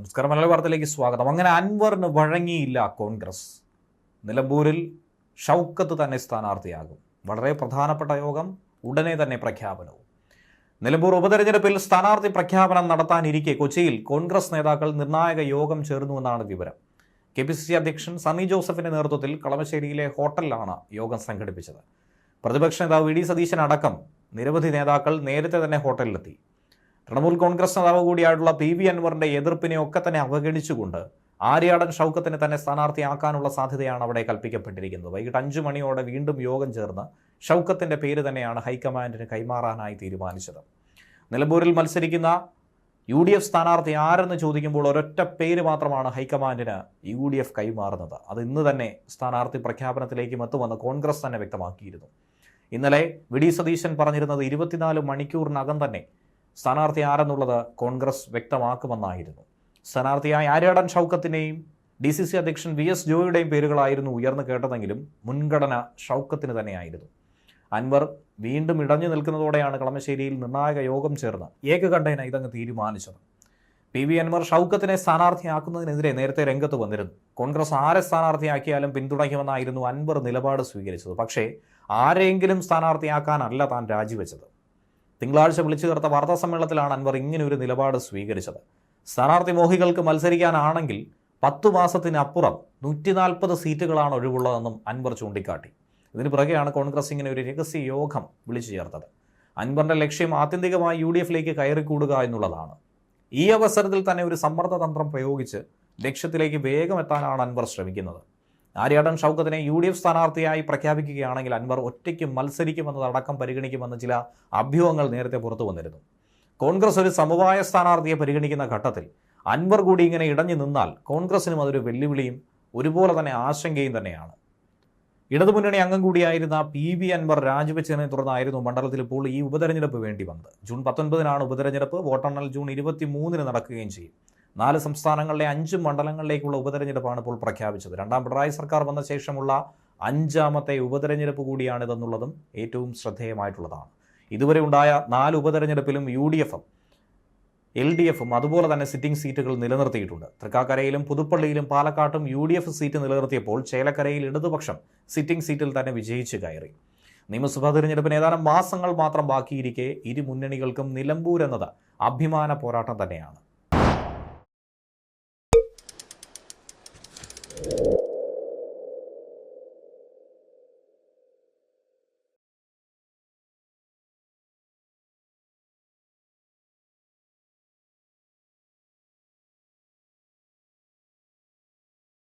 നമസ്കാരം മലയാള വാർത്തയിലേക്ക് സ്വാഗതം. അങ്ങനെ അൻവറിന് വഴങ്ങിയില്ല കോൺഗ്രസ്. നിലമ്പൂരിൽ ഷൗക്കത്ത് തന്നെ സ്ഥാനാർത്ഥിയാകും. വളരെ പ്രധാനപ്പെട്ട യോഗം ഉടനെ തന്നെ പ്രഖ്യാപനവും. നിലമ്പൂർ ഉപതെരഞ്ഞെടുപ്പിൽ സ്ഥാനാർത്ഥി പ്രഖ്യാപനം നടത്താനിരിക്കെ കൊച്ചിയിൽ കോൺഗ്രസ് നേതാക്കൾ നിർണായക യോഗം ചേർന്നുവെന്നാണ് വിവരം. കെ പി സി സി അധ്യക്ഷൻ സണ്ണി ജോസഫിന്റെ നേതൃത്വത്തിൽ കളമശ്ശേരിയിലെ ഹോട്ടലിലാണ് യോഗം സംഘടിപ്പിച്ചത്. പ്രതിപക്ഷ നേതാവ് വി ഡി സതീശൻ അടക്കം നിരവധി നേതാക്കൾ നേരത്തെ തന്നെ ഹോട്ടലിലെത്തി. തൃണമൂൽ കോൺഗ്രസ് നേതാവ് കൂടിയായിട്ടുള്ള പി വി അൻവറിന്റെ എതിർപ്പിനെ ഒക്കെ തന്നെ അവഗണിച്ചുകൊണ്ട് ആര്യാടൻ ഷൗക്കത്തിനെ തന്നെ സ്ഥാനാർത്ഥിയാക്കാനുള്ള സാധ്യതയാണ് അവിടെ കൽപ്പിക്കപ്പെട്ടിരിക്കുന്നത്. വൈകിട്ട് അഞ്ചു മണിയോടെ വീണ്ടും യോഗം ചേർന്ന് ഷൗക്കത്തിന്റെ പേര് തന്നെയാണ് ഹൈക്കമാൻഡിന് കൈമാറാനായി തീരുമാനിച്ചത്. നിലമ്പൂരിൽ മത്സരിക്കുന്ന യു ഡി എഫ് സ്ഥാനാർത്ഥി ആരെന്ന് ചോദിക്കുമ്പോൾ ഒരൊറ്റ പേര് മാത്രമാണ് ഹൈക്കമാൻഡിന് യു ഡി എഫ് കൈമാറുന്നത്. അത് ഇന്ന് തന്നെ സ്ഥാനാർത്ഥി പ്രഖ്യാപനത്തിലേക്കും എത്തുമെന്ന് കോൺഗ്രസ് തന്നെ വ്യക്തമാക്കിയിരുന്നു. ഇന്നലെ വി ഡി സതീശൻ പറഞ്ഞിരുന്നത് ഇരുപത്തിനാല് മണിക്കൂറിനകം തന്നെ സ്ഥാനാർത്ഥി ആരെന്നുള്ളത് കോൺഗ്രസ് വ്യക്തമാക്കുമെന്നായിരുന്നു. സ്ഥാനാർത്ഥിയായ ആര്യാടൻ ഷൗക്കത്തിന്റെയും ഡി സി സി അധ്യക്ഷൻ വി എസ് ജോയിയുടെയും പേരുകളായിരുന്നു ഉയർന്നു കേട്ടതെങ്കിലും മുൻഗണന ഷൗക്കത്തിന് തന്നെയായിരുന്നു. അൻവർ വീണ്ടും ഇടഞ്ഞു നിൽക്കുന്നതോടെയാണ് കളമശ്ശേരിയിൽ നിർണായക യോഗം ചേർന്ന് ഏകകണ്ഠേന ഇതങ്ങ് തീരുമാനിച്ചത്. പി വി അൻവർ ഷൗക്കത്തിനെ സ്ഥാനാർത്ഥിയാക്കുന്നതിനെതിരെ നേരത്തെ രംഗത്ത് വന്നിരുന്നു. കോൺഗ്രസ് ആരെ സ്ഥാനാർത്ഥിയാക്കിയാലും പിന്തുണയ്ക്കുമെന്നായിരുന്നു അൻവർ നിലപാട് സ്വീകരിച്ചത്. പക്ഷേ ആരെയെങ്കിലും സ്ഥാനാർത്ഥിയാക്കാനല്ല താൻ രാജിവെച്ചത്. തിങ്കളാഴ്ച വിളിച്ചു ചേർത്ത വാർത്താ സമ്മേളനത്തിലാണ് അൻവർ ഇങ്ങനെ ഒരു നിലപാട് സ്വീകരിച്ചത്. സ്ഥാനാർത്ഥി മോഹികൾക്ക് മത്സരിക്കാനാണെങ്കിൽ പത്തു മാസത്തിനപ്പുറം നൂറ്റി നാൽപ്പത് സീറ്റുകളാണ് ഒഴിവുള്ളതെന്നും അൻവർ ചൂണ്ടിക്കാട്ടി. ഇതിന് പിറകെയാണ് കോൺഗ്രസ് ഇങ്ങനെ ഒരു രഹസ്യ യോഗം വിളിച്ചു ചേർത്തത്. അൻവറിന്റെ ലക്ഷ്യം ആത്യന്തികമായി യു ഡി എഫിലേക്ക് കയറിക്കൂടുക എന്നുള്ളതാണ്. ഈ അവസരത്തിൽ തന്നെ ഒരു സമ്മർദ്ദ തന്ത്രം പ്രയോഗിച്ച് ലക്ഷ്യത്തിലേക്ക് വേഗം എത്താനാണ് അൻവർ ശ്രമിക്കുന്നത്. ആര്യാടൻ ഷൗക്കത്തിനെ യു ഡി എഫ് സ്ഥാനാർത്ഥിയായി പ്രഖ്യാപിക്കുകയാണെങ്കിൽ അൻവർ ഒറ്റയ്ക്ക് മത്സരിക്കുമെന്നതടക്കം പരിഗണിക്കുമെന്ന ചില അഭ്യൂഹങ്ങൾ നേരത്തെ പുറത്തു വന്നിരുന്നു. കോൺഗ്രസ് ഒരു സമവായ സ്ഥാനാർത്ഥിയെ പരിഗണിക്കുന്ന ഘട്ടത്തിൽ അൻവർ കൂടി ഇങ്ങനെ ഇടഞ്ഞു നിന്നാൽ കോൺഗ്രസിനും അതൊരു വെല്ലുവിളിയും ഒരുപോലെ തന്നെ ആശങ്കയും തന്നെയാണ്. ഇടതുമുന്നണി അംഗം കൂടിയായിരുന്ന പി വി അൻവർ രാജിവെച്ചതിനെ തുടർന്നായിരുന്നു മണ്ഡലത്തിൽ ഇപ്പോൾ ഈ ഉപതെരഞ്ഞെടുപ്പ് വേണ്ടി വന്നത്. ജൂൺ പത്തൊൻപതിനാണ് ഉപതെരഞ്ഞെടുപ്പ്. വോട്ടെണ്ണൽ ജൂൺ ഇരുപത്തി മൂന്നിന് നടക്കുകയും ചെയ്യും. നാല് സംസ്ഥാനങ്ങളിലെ അഞ്ച് മണ്ഡലങ്ങളിലേക്കുള്ള ഉപതെരഞ്ഞെടുപ്പാണ് ഇപ്പോൾ പ്രഖ്യാപിച്ചത്. രണ്ടാം പിണറായി സർക്കാർ വന്ന ശേഷമുള്ള അഞ്ചാമത്തെ ഉപതെരഞ്ഞെടുപ്പ് കൂടിയാണിതെന്നുള്ളതും ഏറ്റവും ശ്രദ്ധേയമായിട്ടുള്ളതാണ്. ഇതുവരെ ഉണ്ടായ നാല് ഉപതെരഞ്ഞെടുപ്പിലും യു ഡി എഫും എൽ ഡി എഫും അതുപോലെ തന്നെ സിറ്റിംഗ് സീറ്റുകൾ നിലനിർത്തിയിട്ടുണ്ട്. തൃക്കാക്കരയിലും പുതുപ്പള്ളിയിലും പാലക്കാട്ടും യു ഡി എഫ് സീറ്റ് നിലനിർത്തിയപ്പോൾ ചേലക്കരയിൽ ഇടതുപക്ഷം സിറ്റിംഗ് സീറ്റിൽ തന്നെ വിജയിച്ച് കയറി. നിയമസഭാ തിരഞ്ഞെടുപ്പിന് ഏതാനും മാസങ്ങൾ മാത്രം ബാക്കിയിരിക്കെ ഇരു മുന്നണികൾക്കും നിലമ്പൂർ എന്നത് അഭിമാന പോരാട്ടം തന്നെയാണ്. you